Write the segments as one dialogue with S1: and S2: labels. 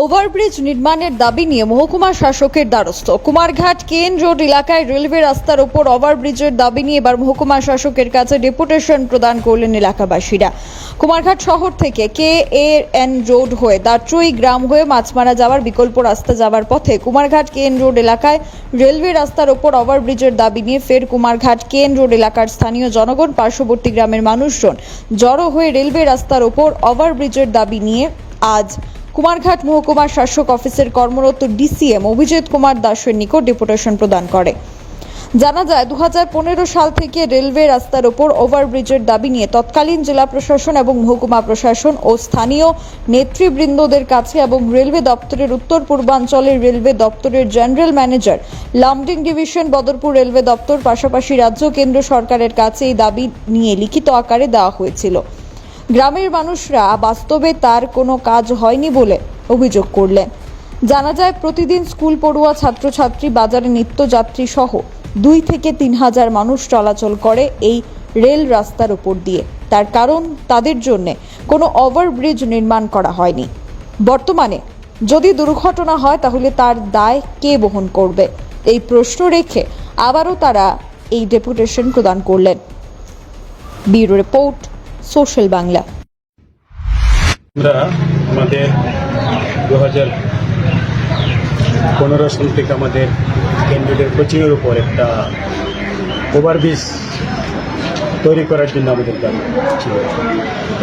S1: Overbridge নির্মাণের দাবি নিয়ে মহকুমা শাসকের দ্বারস্থ। কুমারঘাট কেন রোড এলাকায় রেলওয়ে রাস্তার ওপর ওভারব্রিজের দাবি নিয়ে এবার মহকুমা শাসকের কাছে ডেপুটেশন প্রদান করলেন এলাকাবাসীরা। কুমারঘাট শহর থেকে কে এ এন রোড হয়ে দাট্রই গ্রাম হয়ে মাছমারা যাওয়ার বিকল্প রাস্তা যাওয়ার পথে কুমারঘাট কেন রোড এলাকায় রেলওয়ে রাস্তার ওপর ওভারব্রিজের দাবি নিয়ে ফের কুমারঘাট কেন রোড এলাকার স্থানীয় জনগণ, পার্শ্ববর্তী গ্রামের মানুষজন জড়ো হয়ে রেলওয়ে রাস্তার ওপর ওভারব্রিজের দাবি নিয়ে আজ কুমারঘাট মহকুমার শাসক অফিসের কর্মরত ডিসিএম অভিজিৎ কুমার দাসের নিকট ডেপুটেশন প্রদান করে। জানা যায় দু হাজার পনেরো সাল থেকে রেলওয়ে রাস্তার ওপর ওভারব্রিজের দাবি নিয়ে তৎকালীন জেলা প্রশাসন এবং মহকুমা প্রশাসন ও স্থানীয় নেতৃবৃন্দদের কাছে এবং রেলওয়ে দপ্তরের উত্তর পূর্বাঞ্চলের রেলওয়ে দপ্তরের general manager Lumding division Badarpur railway দপ্তর পাশাপাশি রাজ্য কেন্দ্র সরকারের কাছে এই দাবি নিয়ে লিখিত আকারে দেওয়া হয়েছিল। গ্রামের মানুষরা বাস্তবে তার কোনো কাজ হয়নি বলে অভিযোগ করলেন। জানা যায়, প্রতিদিন স্কুল পড়ুয়া ছাত্রছাত্রী, বাজারে নিত্যযাত্রী সহ দুই থেকে তিন হাজার মানুষ চলাচল করে এই রেল রাস্তার উপর দিয়ে। তার কারণ, তাদের জন্য কোনো ওভারব্রিজ নির্মাণ করা হয়নি। বর্তমানে যদি দুর্ঘটনা হয়, তাহলে তার দায় কে বহন করবে? এই প্রশ্ন রেখে আবারও তারা এই ডেপুটেশন প্রদান করলেন। Bureau report, social Bangla.
S2: আমরা আমাদের দু হাজার পনেরো সাল থেকে আমাদের ক্যান্ডিডেট কোচিংয়ের উপর একটা ওভারব্রিজ তৈরি করার জন্য আমাদের দাবি ছিল।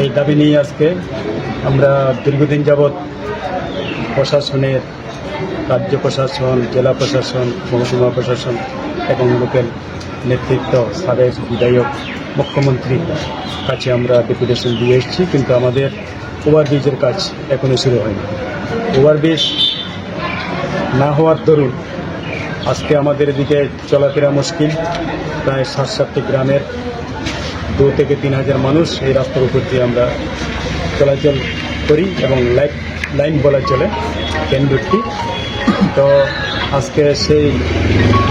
S2: এই দাবি নিয়ে আজকে আমরা দীর্ঘদিন যাবৎ প্রশাসনের রাজ্য প্রশাসন, জেলা প্রশাসন, মহকুমা প্রশাসন এবং লোকাল নেতৃত্ব, সাবেক বিধায়ক, মুখ্যমন্ত্রীর কাছে আমরা ডেপুটেশন দিয়ে এসেছি। কিন্তু আমাদের ওভারব্রিজের কাজ এখনও শুরু হয়নি। ওভারব্রিজ না হওয়ার দরুন আজকে আমাদের এদিকে চলাফেরা মুশকিল। প্রায় সাত সাতটি গ্রামের দু থেকে তিন হাজার মানুষ এই রাস্তার উপর দিয়ে আমরা চলাচল করি এবং লাইট লাইন বলা চলে কেন্দ্রটি তো আজকে সেই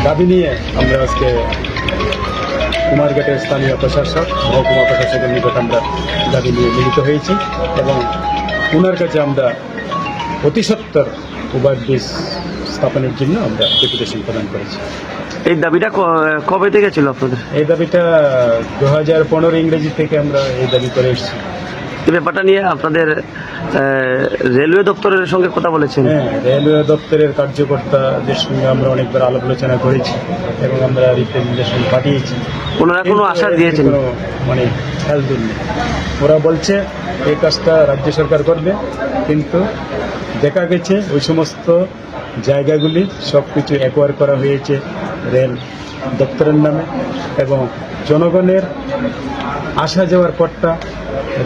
S2: দাবি নিয়ে আমরা আজকে কুমারঘাটের স্থানীয় প্রশাসক মহকুমা প্রশাসকের নিকট আমরা দাবি নিয়ে মিলিত হয়েছি এবং ওনার কাছে আমরা অতি সত্তর ওভারব্রিজ স্থাপনের জন্য আমরা ডেপুটেশন প্রদান করেছি।
S3: এই দাবিটা কবে থেকে ছিল আপনাদের?
S2: এই দাবিটা দু হাজার পনেরো ইংরেজি থেকে আমরা এই দাবি করে এসেছি।
S3: এই ব্যাপারটা নিয়ে আপনাদের রেলওয়ে দপ্তরের সঙ্গে কথা বলেছেন।
S2: হ্যাঁ রেলওয়ে দপ্তরের কার্যকর্তাদের সঙ্গে আমরা অনেকবার আলাপ আলোচনা করেছি এবং আমরা রিপ্রেজেন্টেশন পাঠিয়েছি।
S3: ওনারা কোনো আশা দিয়েছেন?
S2: মানে খেয়াল দিননি ওরা বলছে এই কাজটা রাজ্য সরকার করবে কিন্তু দেখা গেছে ওই সমস্ত জায়গাগুলি সব কিছু অ্যাকোয়ার করা হয়েছে রেল দপ্তরের নামে এবং জনগণের আসা যাওয়ার পথটা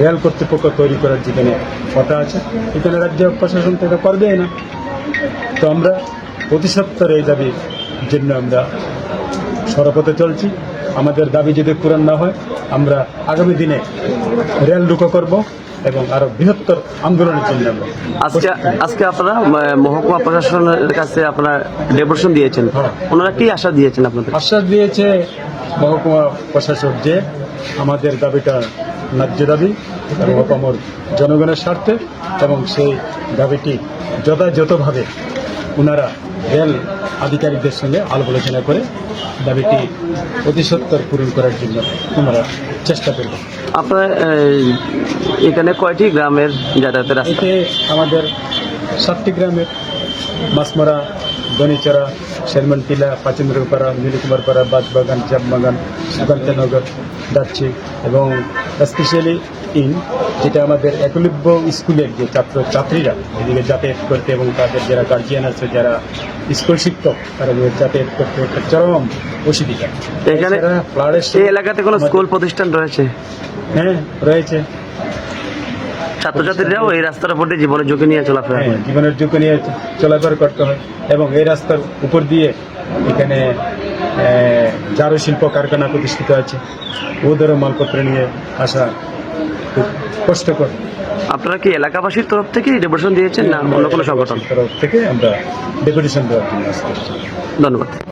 S2: রেল কর্তৃপক্ষ তৈরি করার যেখানে কথা আছে এখানে রাজ্য প্রশাসন তো এটা করবেই না। তো আমরা প্রতিসত্তর এই দাবির জন্য আমরা সরপথে চলছি। আমাদের দাবি যদি পূরণ না হয় আমরা আগামী দিনে রেল রুখো করব এবং আরও বৃহত্তর আন্দোলনের জন্য
S3: আজকে আজকে আপনারা মহকুমা প্রশাসনের কাছে আপনারা ডেপুটেশন দিয়েছেন।
S2: হ্যাঁ।
S3: ওনারা কি আশা দিয়েছেন আপনাদের?
S2: আশ্বাস দিয়েছে মহকুমা প্রশাসক যে আমাদের দাবিটা ন্যায্য দাবি এবং অপামর জনগণের স্বার্থে এবং সেই দাবিটি যথাযথভাবে ওনারা রেল আধিকারিকদের সঙ্গে আলাপ আলোচনা করে দাবিটি অতি সত্তর পূরণ করার জন্য ওনারা চেষ্টা করবে
S3: আপনার এখানে কয়টি গ্রামের যাতায়াতের
S2: এতে আমাদের সাতটি গ্রামের মাছমরা দনিচড়া শেরমনটিলা পাচেন্দ্রপাড়া নীলকুমারপাড়া বাজবাগান চাপবাগান সুকান্তনগর যাচ্ছি এবং স্পেশালি ইন যেটা আমাদের একলব্য স্কুলের যে ছাত্র ছাত্রীরা এদিকে যাতায়াত করতে এবং তাদের যারা গার্জিয়ান আছে যারা স্কুল শিক্ষক তারা যাতায়াত করতে একটা চরম অসুবিধা।
S3: এখানে এলাকাতে কোনো স্কুল প্রতিষ্ঠান রয়েছে?
S2: হ্যাঁ রয়েছে।
S3: ছাত্রছাত্রীরাও এই রাস্তার উপর দিয়ে জীবনের ঝুঁকি নিয়ে চলাফেরা
S2: হ্যাঁ,
S3: করে।
S2: জীবনের ঝুঁকি নিয়ে চলাফেরা করতে হয় এবং এই রাস্তার উপর দিয়ে এখানে চারু শিল্প কারখানা প্রতিষ্ঠিত আছে ওদেরও মালপত্র নিয়ে আসা খুব কষ্টকর।
S3: আপনারা কি এলাকাবাসীর তরফ থেকে ডেপুটেশন দিয়েছেন না অন্য কোনো সংগঠন?
S2: তরফ থেকে আমরা ডেপুটেশন দেওয়ার জন্য
S3: ধন্যবাদ।